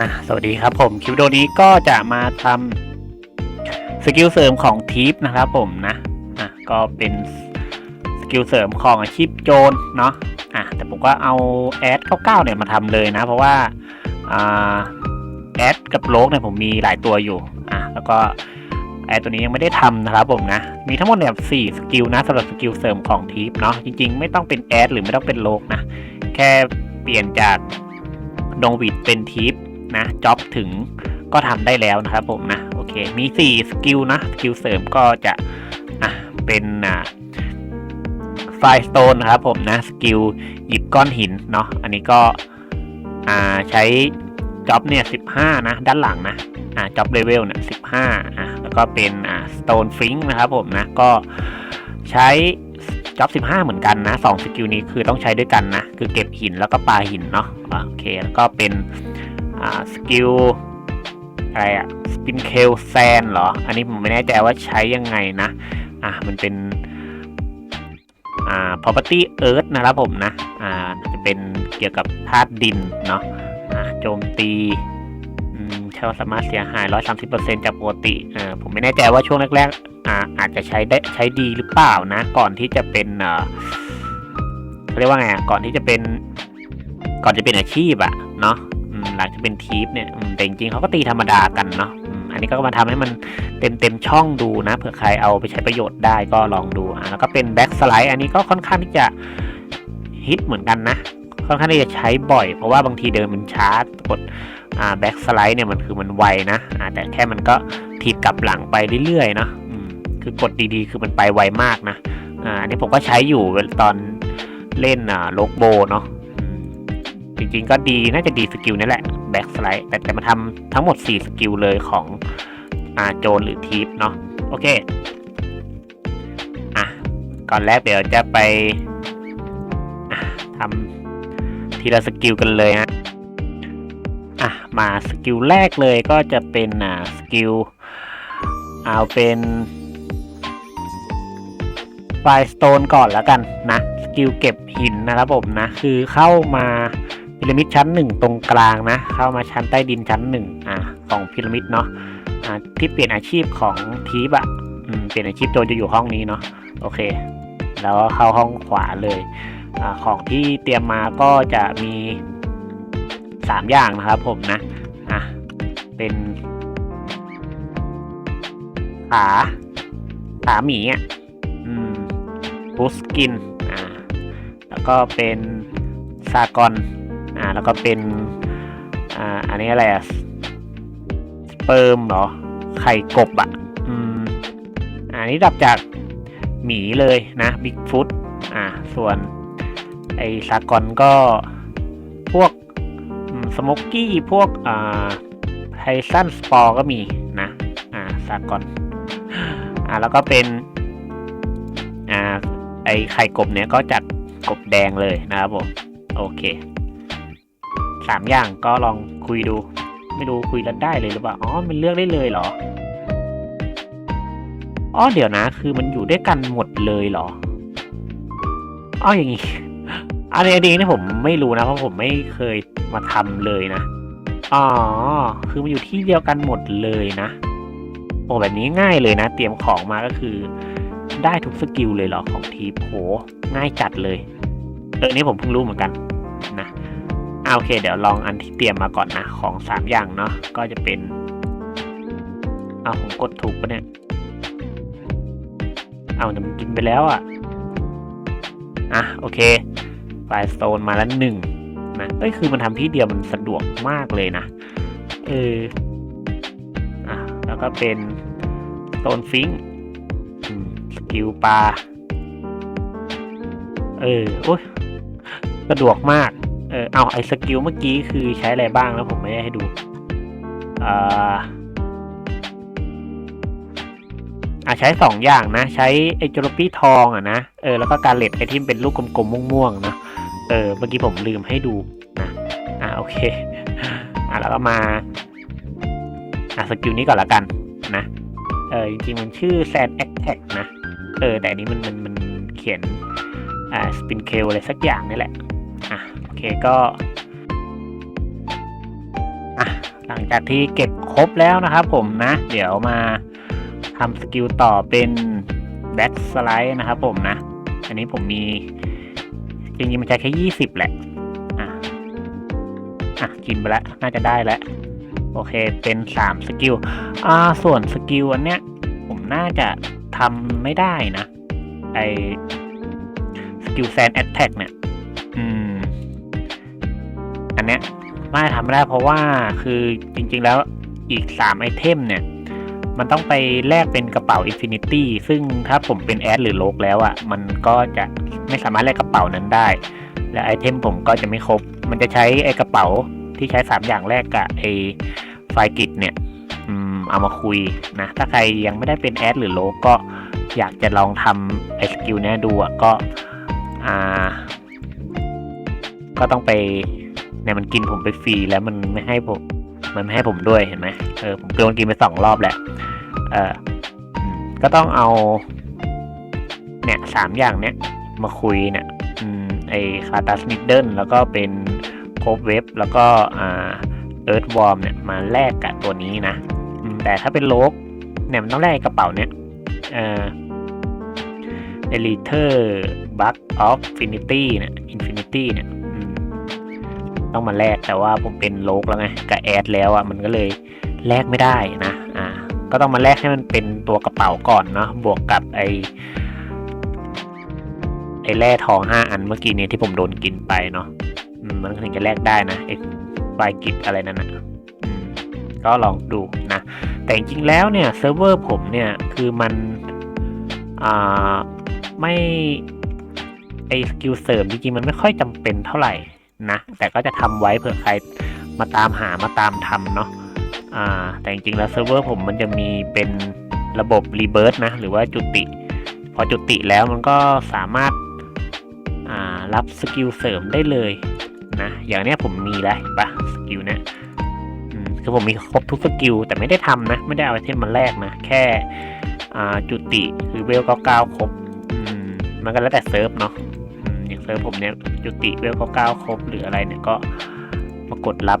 อะสวัสดีครับผมคลิปวิดีโอนี้ก็จะมาทำสกิลเสริมของทีปนะครับผมนะอะก็เป็นสกิลเสริมของอาชีพโจรเนาะอะแต่ผมก็เอาแอด99เนี่ยมาทำเลยนะ เพราะว่าอ่าแอดกับโลกเนี่ยผมมีหลายตัวอยู่อะแล้วก็แอดตัวนี้ยังไม่ได้ทำนะครับผมนะ มีทั้งหมดเนี่ยสี่สกิลนะสำหรับสกิลเสริมของทีปเนาะจริงๆ ไม่ต้องเป็นแอดหรือไม่ต้องเป็นโลกนะ แค่เปลี่ยนจากดงวิดเป็นทีป นะจ็อบถึงก็ทำได้แล้วนะครับผมนะโอเคมี 4 สกิลนะสกิลเสริมก็จะอะเป็นอ่าไฟสโตนนะครับผมนะสกิลหยิบก้อนหินเนาะอันนี้ก็อ่าใช้จ็อบเนี่ย15นะด้านหลังนะอ่าจ็อบเลเวลเนี่ย15อะแล้วก็เป็นอ่าสโตนฟิงนะครับผมนะก็ใช้จ็อบ15เหมือนกันนะ2สกิลนี้คือต้องใช้ด้วยกันนะคือเก็บหินแล้วก็ปาหินเนาะโอเคแล้วก็เป็น อ่าสกิลอะไรอะสปินเคลแซนเหรอ อันนี้ผมไม่แน่ใจว่าใช้ยังไงนะ อะมันเป็น อ่า property earth นะครับผมนะ อ่า จะเป็นเกี่ยวกับธาตุดินเนาะ อ่าโจมตีอืมใช้ว่าสามารถเสียหาย 130%จากปกติอ่าผมไม่แน่ใจว่าช่วงแรกๆอ่าอาจจะใช้ได้ใช้ดีหรือเปล่านะ ก่อนที่จะเป็นอ่าเขาเรียกว่าไงอะก่อนที่จะเป็น ก่อนจะเป็นอาชีพอะเนาะ หลังจากเป็นทีปเนี่ยอืมแต่จริงๆเขาก็ตีธรรมดากันเนาะอันนี้ก็มาทำให้มันเต็มเต็มช่องดูนะเผื่อใครเอาไปใช้ประโยชน์ได้ก็ลองดูอะแล้วก็เป็นแบ็กสไลด์อันนี้ก็ค่อนข้างที่จะฮิตเหมือนกันนะค่อนข้างที่จะใช้บ่อย เพราะว่าบางทีเดินมันช้ากดแบ็กสไลด์เนี่ยมันคือมันไวนะแต่แค่มันก็ถีบกลับหลังไปเรื่อยๆเนาะคือกดดีๆ คือมันไปไวมากนะอันนี้ผมก็ใช้อยู่ตอนเล่นโลกโบเนาะ จริงๆก็ดีน่าจะดีสกิลนี่แหละแบ็กสไลด์แต่แต่มาทำทั้งหมด 4 สกิลเลยของอาโจนหรือทีปเนาะโอเค อะ ก่อนแรกเดี๋ยวจะไปะทำทีละสกิลกันเลยฮะอะ มาสกิลแรกเลยก็จะเป็นอ่าสกิลเอาเป็นไฟสโตนก่อนแล้วกันนะ สกิลเก็บหินนะครับผมนะ คือเข้ามา พีระมิดชั้นหนึ่งตรงกลางนะ เข้ามาชั้นใต้ดินชั้นหนึ่งอ่าของพีระมิดเนาะอ่าที่เปลี่ยนอาชีพของทีบอะเปลี่ยนอาชีพโจนจะอยู่ห้องนี้เนาะโอเค แล้วก็เข้าห้องขวาเลยอ่าของที่เตรียมมาก็จะมีสามอย่างนะครับผมนะอะเป็นขาขาหมีอะอืมบูสกินอ่าแล้วก็เป็นซากอน อ่าแล้วก็เป็นอ่าอันนี้อะไรอะสเปิร์มเหรอ ไข่กบอะอืมอันนี้ดับจากหมีเลยนะบิ๊กฟุตอ่าส่วนไอซากอนก็พวกสโมกกี้พวกอ่าไทซันสปอร์ก็มีนะอ่าซากอนอ่าแล้วก็เป็นอ่าไอไข่กบเนี่ยก็จากกบแดงเลยนะครับผม โอเค สามอย่างก็ลองคุยดู ไม่รู้คุยแล้วได้เลยหรือเปล่า อ๋อ มันเลือกได้เลยเหรอ อ๋อ เดี๋ยวนะ คือมันอยู่ด้วยกันหมดเลยเหรอ อ๋อ อย่างงี้ อันนี้อันนี้นี่ผมไม่รู้นะ เพราะผมไม่เคยมาทำเลยนะ อ๋อ คือมันอยู่ที่เดียวกันหมดเลยนะ โอ้แบบนี้ง่ายเลยนะ เตรียมของมาก็คือ ได้ทุกสกิลเลยเหรอของทีโหง่ายจัดเลย เออนี่ผมเพิ่งรู้เหมือนกัน โอเค เดี๋ยวลองอันที่เตรียมมาก่อนนะของสามอย่างเนาะก็จะเป็นเอาผมกดถูกปะเนี่ยเอาแต่มันกินไปแล้วอะอะโอเคไฟสโตนมาแล้วหนึ่งนะเอ้ยคือมันทำที่เดียวมันสะดวกมากเลยนะเอออะแล้วก็เป็นโตนฟิงสกิลปลาเออโอ้ยสะดวกมาก ออเอาไอ้สกิลเมื่อกี้คือใช้อะไรบ้างแล้วผมไม่ได้ให้ดูอ่าอ่าใช้สองอย่างนะ ใช้ไอ้จรปี้ทองอะนะเออแล้วก็การเล็ดไอที่เป็นลูกกลมๆม่วงๆนะเออเมื่อกี้ผมลืมให้ดูนะอ่าโอเคอ่าแล้วก็มาอ่าสกิลนี้ก่อนละกันนะเออจริงๆมันชื่อแซนแอคแท็กนะเออแต่อันนี้มันมันมันเขียนอ่าสปินเคลอะไรสักอย่างนี่แหละ ก็อะลังจากที่เก็บครบแล้วนะครับผมนะ เดี๋ยวมาทำสกิลต่อเป็นแบ็กสไลด์นะครับผมนะ อันนี้ผมมี จริงๆมันใช้แค่ยี่สิบแหละ อะ อะ กินไปแล้ว น่าจะได้แล้ว โอเค เป็นสามสกิล อ่า ส่วนสกิลอันเนี้ย ผมน่าจะทำไม่ได้นะ ไอสกิลแซนแอตแทกเนี่ย อืม เนี้ยน่าจะทำไม่ได้เพราะว่าคือจริงๆแล้วอีกสามไอเทมเนี่ย มันต้องไปแลกเป็นกระเป๋า Infinity ซึ่งถ้าผมเป็นแอดหรือโลกแล้วอะ่ะ มันก็จะไม่สามารถแลกกระเป๋านั้นได้ และไอเทมผมก็จะไม่ครบ มันจะใช้ไอกระเป๋าที่ใช้ 3 อย่างแรกกับไอไฟกิจเนี่ยอเอามาคุยนะ ถ้าใครยังไม่ได้เป็นแอดหรือโลกก็อยากจะลองทำไอสกิลเนี้ยดูอะ่ะก็อ่าก็ต้องไป เนี่ยมันกินผมไปฟรีแล้วมันไม่ให้ผม มันไม่ให้ผมด้วยเห็นไหมเออผมโดนกินไปสองรอบแหละเอออืมก็ต้องเอา เนี่ยสามอย่างเนี้ยมาคุยเนี่ยอืมไอคาตาสนิดเดิลแล้วก็เป็นโคบเว็บแล้วก็อ่าเอิร์ธวอร์มเนี่ยมาแลกกับตัวนี้นะแต่ถ้าเป็นโลกเนี่ยมันต้องแลกกระเป๋าเนี่ยเอ่อ Eliter Bug of Infinity เนี่ย Infinity เนี่ย ต้องมาแลกแต่ว่าผมเป็นโลกแล้วไงกับแอดแล้วอะมันก็เลยแลกไม่ได้นะอ่าก็ต้องมาแลกให้มันเป็นตัวกระเป๋าก่อนเนาะบวกกับไอไอแร่ทองห้าอันเมื่อกี้นี้ที่ผมโดนกินไปเนาะมันถึงจะแลกได้นะไอไฟกิจอะไรนั่นนะอืมก็ลองดูนะ แต่จริงๆแล้วเนี่ยเซิร์ฟเวอร์ผมเนี่ยคือมันอ่าไม่ไอสกิลเสริมจริงๆมันไม่ค่อยจำเป็นเท่าไหร่ นะ แต่ก็จะทำไว้เผื่อใครมาตามหามาตามทำเนาะอ่าแต่จริงๆแล้วเซิร์ฟเวอร์ผมมันจะมีเป็นระบบรีเบิร์ตนะ หรือว่าจุติ พอจุติแล้วมันก็สามารถารับสกิลเสริมได้เลยนะอย่างเนี้ยผมมีแล้วเห็นปะสกิลเนี้ยคือผมมีครบทุกสกิลแต่ไม่ได้ทำนะ ไม่ได้เอาไอเทมมาแลกนะ แค่จุติคือเวลเก้าเก้าครบมมันก็แล้วแต่เซิร์ฟเนาะ อย่างเซิร์ฟผมเนี่ยจุติเวลเก้าครบหรืออะไรเนี่ยก็มากดรับ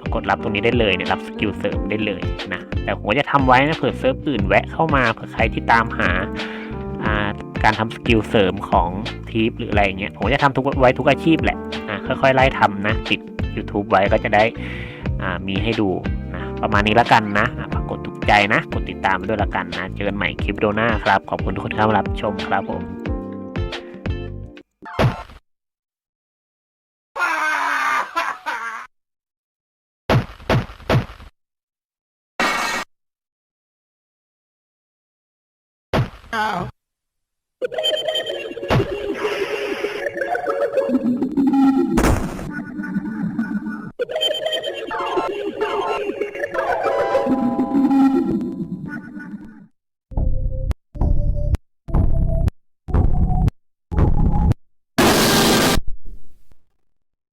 มากดรับตรงนี้ได้เลยเนี่ยรับสกิลเสริมได้เลยนะแต่ผมจะทำไว้นะเผื่อเซิร์ฟอื่นแวะเข้ามาเผื่อใครที่ตามหาการทำสกิลเสริมของทีปหรืออะไรเงี้ยผมจะทำทุกไว้ทุกอาชีพแหละอ่าค่อยๆไล่ทำนะติด YouTube ไว้ก็จะได้มีให้ดูนะประมาณนี้ละกันนะอ่าฝากกดถูกใจนะ กดติดตามไปด้วยละกันนะ เจอกันใหม่คลิปโดหน้าครับ ขอบคุณทุกคนที่เข้ามารับชมครับผม Oh.